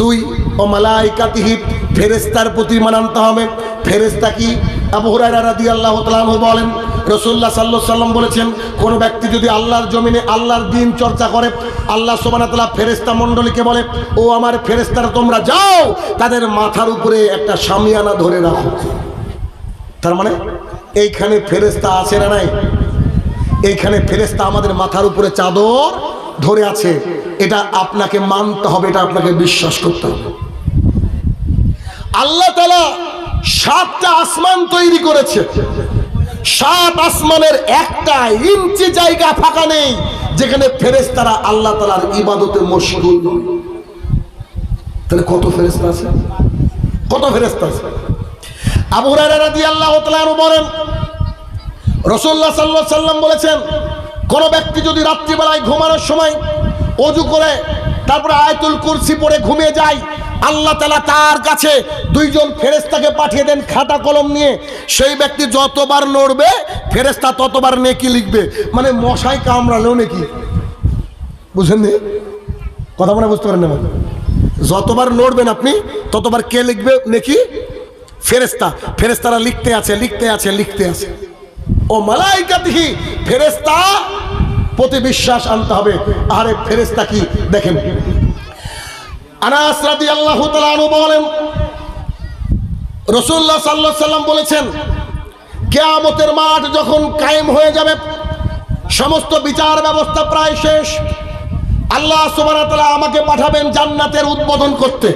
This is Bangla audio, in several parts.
দুই, ও মালাইকাতিহি ফেরেস্তার প্রতি মানানতে হবে। ফেরেস্তা কি? আবু হুরায়রা রাদিয়াল্লাহু বলেন রসুল্লাহ সাল্লাহ সাল্লাম বলেছেন, কোন ব্যক্তি যদি আল্লাহর জমিনে আল্লাহর দিন চর্চা করে, আল্লাহ সোবানা তালা ফেরেস্তা মণ্ডলীকে বলে, ও আমার ফেরেস্তারা তোমরা যাও, তাদের মাথার উপরে একটা সামিয়ানা ধরে রাখো। তার মানে এইখানে ফেরেস্তা আছে না নাই? এইখানে ফেরেস্তা আমাদের মাথার উপরে চাদর ধরে আছে, এটা আপনাকে মানতে হবে, এটা আপনাকে বিশ্বাস করতে হবে। আল্লাহ তালা সাতটা আসমান তৈরি করেছে। সাত আসমানের একটা ইঞ্চি জায়গা ফাঁকা নেই, যেখানে ফেরেস্তারা আল্লাহ তালার ইবাদতে মশগুল তাহলে কত ফেরেস্তা আছে? কত ফেরেস্তা আছে? আবু তাআলা আনহু বলেন রসুল্লাহ সাল্লাহ সাল্লাম বলেছেন কোন ব্যক্তি যদি রাত্রিবেলায় ঘুমানোর সময় অজু করে, তারপরে আয়তুল কুরসি পরে ঘুমিয়ে যায়, আল্লাহ তালা তার কাছে দুইজন ফেরেস্তাকে পাঠিয়ে দেন খাতা কলম নিয়ে। সেই ব্যক্তি যতবার নড়বে ফেরেস্তা ততবার নেকি লিখবে। মানে মশাই কামড়ালেও নেকি। বুঝেন নি? কথা মনে বুঝতে পারেন না? যতবার নড়বেন আপনি, ততবার কে লিখবে নেকি? ফেরেস্তা ফেরেস্তারা লিখতে আছে লিখতে আছে লিখতে আছে। ও মালাইকাতিহি ফেরেস্তা প্রতি বিশ্বাস আনতে হবে। আরে ফেরেস্তা কি? দেখেন। আনহু বলেন রসুল্লাহ সাল্লাহ সাল্লাম বলেছেন, কেয়ামতের মাঠ যখন কায়েম হয়ে যাবে, সমস্ত বিচার ব্যবস্থা প্রায় শেষ। আল্লাহ তাআলা আমাকে পাঠাবেন জান্নাতের উদ্বোধন করতে।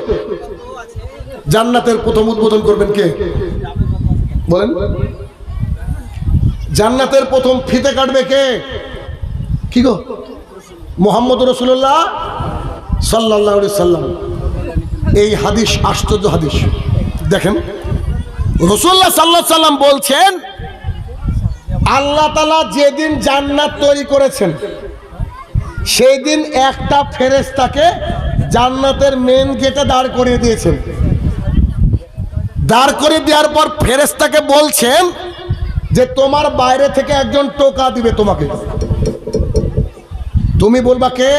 জান্নাতের প্রথম উদ্বোধন করবেন কে? বলেন। জান্নাতের প্রথম ফিতে কাটবে কে? কি গো? মোহাম্মদ রসুল্লাহ সাল্লাহ সাল্লাম। এই হাদিস, আশ্চর্য হাদিস। দেখেন, রসুল্লাহ সাল্লাহ সাল্লাম বলছেন, আল্লাহ তালা যেদিন জান্নাত তৈরি করেছেন সেই দিন একটা ফেরেস্তাকে জান্নাতের মেন গেটে দাঁড় করিয়ে দিয়েছেন। দাঁড় করে দেওয়ার পর ফেরেস্তাকে বলছেন যে, তোমার বাইরে থেকে একজন টোকা দিবে তোমাকে। তুমি বলবা কে?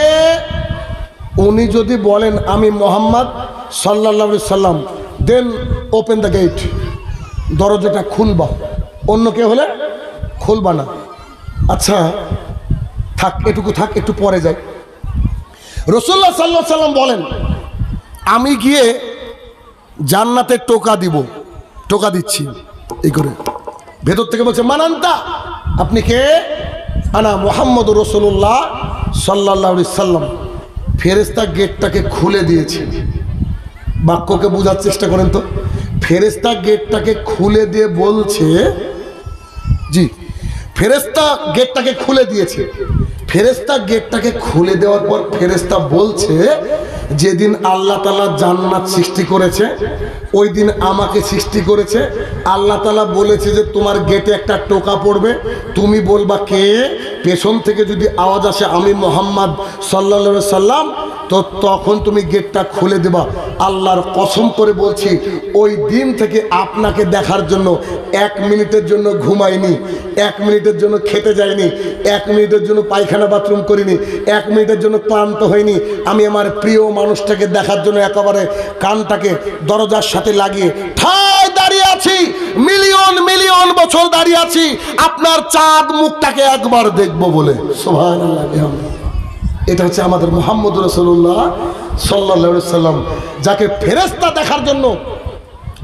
উনি যদি বলেন আমি মোহাম্মদ সাল্লাহ সাল্লাম দেন ওপেন দ্য গেট দরজাটা খুলবা। অন্য কে হলে খুলবা না। আচ্ছা থাক, এটুকু থাক, একটু পরে যাই। রসুল্লাহ সাল্লাহ সাল্লাম বলেন, আমি গিয়ে জান্নাতের টোকা দিব, টোকা দিচ্ছি। এই করে। ভেতর থেকে বলছে, মানান্তা, আপনি কে? আনা মোহাম্মদ রসুল্লাহ সাল্লাহ সাল্লাম ফেরেস্তা গেটটাকে খুলে দিয়েছে। বাক্যকে বোঝার চেষ্টা করেন তো। ফেরেস্তা গেটটাকে খুলে দিয়ে বলছে, জি ফেরেস্তা গেটটাকে খুলে দিয়েছে। ফেরেস্তা গেটটাকে খুলে দেওয়ার পর ফেরেস্তা বলছে যেদিন আল্লাহ তালা জান্নাত সৃষ্টি করেছে, ওই দিন আমাকে সৃষ্টি করেছে। আল্লাহ তালা বলেছে যে তোমার গেটে একটা টোকা পড়বে। তুমি বলবা, কে? পেছন থেকে যদি আওয়াজ আসে, আমি মোহাম্মদ সাল্লা সাল্লাম তো তখন তুমি গেটটা খুলে দেবা। আল্লাহর কসম করে বলছি, ওই দিন থেকে আপনাকে দেখার জন্য এক মিনিটের জন্য ঘুমাইনি, এক মিনিটের জন্য খেতে যাইনি, এক মিনিটের জন্য পায়খানা বাথরুম করিনি, এক মিনিটের জন্য ক্লান্ত হয়নি আমি আমার প্রিয় মানুষটাকে দেখার জন্য একেবারে কানটাকে দরজার সাথে লাগিয়ে, ঠায় দাঁড়িয়ে আছি, মিলিয়ন মিলিয়ন বছর দাঁড়িয়ে আছি, আপনার চাঁদ মুখটাকে একবার দেখব বলে। সোহান এটা হচ্ছে আমাদের মোহাম্মদ রসুল্লাহ সাল্লা সাল্লাম যাকে ফেরেস্তা দেখার জন্য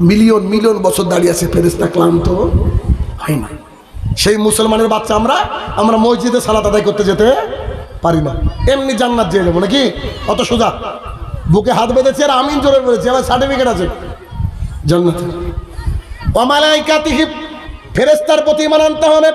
মিলিয়ন মিলিয়ন বছর দাঁড়িয়ে আছে ফেরেস্তা ক্লান্ত হয় না। সেই মুসলমানের বাচ্চা আমরা আমরা মসজিদে সালাত আদায় করতে যেতে পারি না। এমনি জান্নাত যেয়ে যাব নাকি? অত সোজা। বুকে হাত বেঁধেছে আর আমিন জোরে বলেছি, আমার সার্টিফিকেট আছে। জান্নাত ফেরেস্তার প্রতি মানানতে হবে।